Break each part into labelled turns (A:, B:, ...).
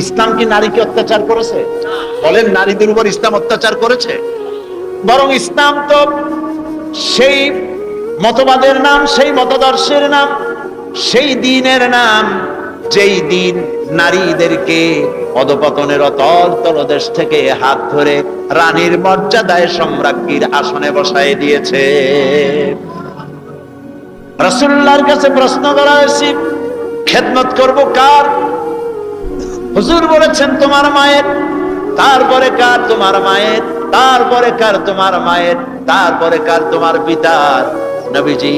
A: ইসলাম কি নারীকে অত্যাচার করেছে? বলেন, নারীদের উপর ইসলাম অত্যাচার করেছে। বরং ইসলাম তো সেই মতবাদের নাম, সেই মতদর্শের নাম, সেই দিনের নাম, যেই দিন নারীদেরকে পদপতনের অতল তলদেশ থেকে হাত ধরে রানীর মর্যাদায় সম্রাজ্ঞীর আসনে বসায় দিয়েছে। রাসূলুল্লাহর কাছে প্রশ্ন করা হয়েছে, খেদমত করব কার? হুজুর বলেছেন, তোমার মায়ের, তারপরে কার তোমার মায়ের, তারপরে কার তোমার মায়ের, তারপরে কার তোমার পিতার? নবীজি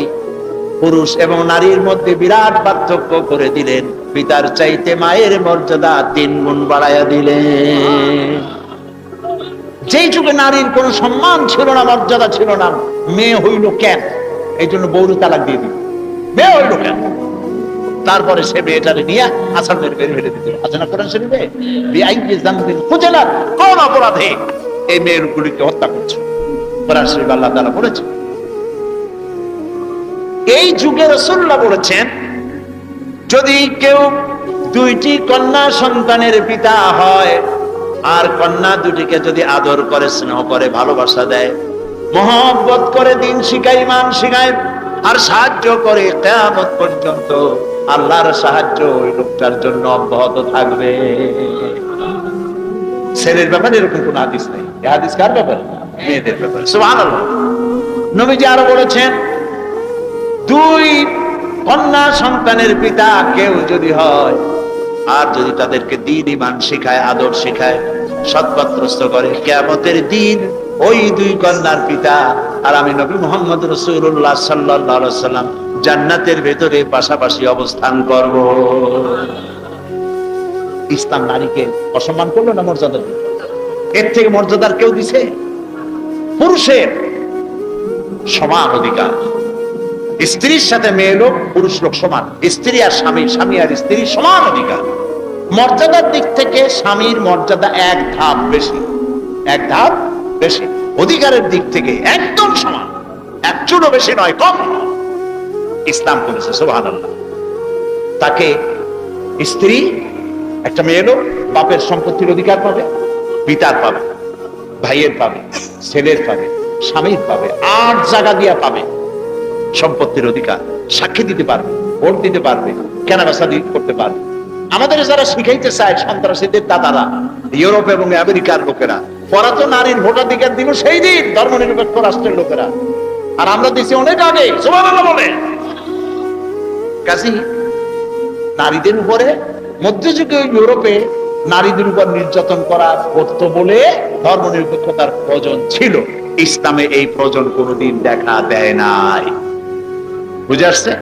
A: পুরুষ এবং নারীর মধ্যে বিরাট পার্থক্য করে দিলেন। পিতার চাইতে মায়ের মর্যাদা তিন গুণ বাড়াইয়া দিলেন। যেই যুগে নারীর কোনো সম্মান ছিল না, মর্যাদা ছিল না, মেয়ে হইল কেন এই জন্য বৌরু তালাক দিয়ে দিল। মেয়ে হইল কেন তারপরে সে মেয়েটারে নিয়ে আসামের বের ফেলে দিতে আলোচনা করেন শরীফে বিআইনকে জানতেন খুঁজে না কোন অপরাধে এই মেয়েগুলিকে হত্যা করছে? কোরআন শরীফ আল্লাহ তাআলা বলেছে এই রসুল্লাহ বলেছেন, যদি কেউ দুইটি কন্যা সন্তানের পিতা হয়, আর কন্যা দুটিকে যদি আদর করে, স্নেহ করে, ভালোবাসা দেয়, মহব্বত করে, দিন শিখায়, মান শিখায়, আর সাহায্য করে, কেয়ামত পর্যন্ত আল্লাহর সাহায্য ওই লোকটার জন্য অব্যাহত থাকবে। ছেলের ব্যাপারে এরকম কোন হাদিস নেই। হাদিস কার ব্যাপারে? মেয়েদের ব্যাপারে। সুবহানাল্লাহ। নবীজি আরও বলেছেন, দুই কন্যা সন্তানের পিতা কেউ যদি হয়, আর যদি তাদেরকে দিন ইমান শিখায়, আদর শিখায় সৎপত্রস্ত করে কেমতের দিন ওই দুই কন্যার পিতা। আর আমি নবী মোহাম্মদ রসুল্লাহ সাল্লাহ সাল্লাম জান্নাতের ভেতরে পাশাপাশি অবস্থান করব। ইসলাম নারীকে অসম্মান করল না মর্যাদা এর থেকে মর্যাদার কেউ দিছে? পুরুষের সমান অধিকার। স্ত্রীর সাথে মেয়ে লোক, পুরুষ লোক সমান। স্ত্রী আর স্বামী স্বামী আর স্ত্রী সমান অধিকার। মর্যাদার দিক থেকে স্বামীর মর্যাদা এক ধাপ বেশি। এক ধাপ বেশি। অধিকারের দিক থেকে একদম সমান। এক চুলো বেশি নয়, কম নয়। ইসলাম করেছে সোহান তাকে স্ত্রী, একটা মেয়ে লোক, বাপের সম্পত্তির অধিকার পাবে, পিতার পাবে, ভাইয়ের পাবে, ছেলের পাবে, স্বামীর পাবে, আট জায়গা দিয়া পাবে। সম্পত্তির অধিকার, সাক্ষী দিতে পারবে, ভোট দিতে পারবে, কেনাবেচা করতে পারবে। আমাদের যারা শিখাইতে চায় সন্ত্রাসীদের দাদারা, ইউরোপ এবং আমেরিকার লোকেরা, ওরা তো নারীর ভোটাধিকার দিল সেই দিন, ধর্মনিরপেক্ষ রাষ্ট্রের লোকেরা। আর আমরা দিচ্ছি অনেক আগে, সুবহানাল্লাহ বলে কাজী, নারীদের উপরে, মধ্যযুগে ইউরোপে নারীদের উপর নির্যাতন করা করত বলে ধর্ম নিরপেক্ষতার প্রয়োজন ছিল। ইসলামে এই প্রয়োজন কোনোদিন দেখা দেয় নাই। বুঝে আসছে?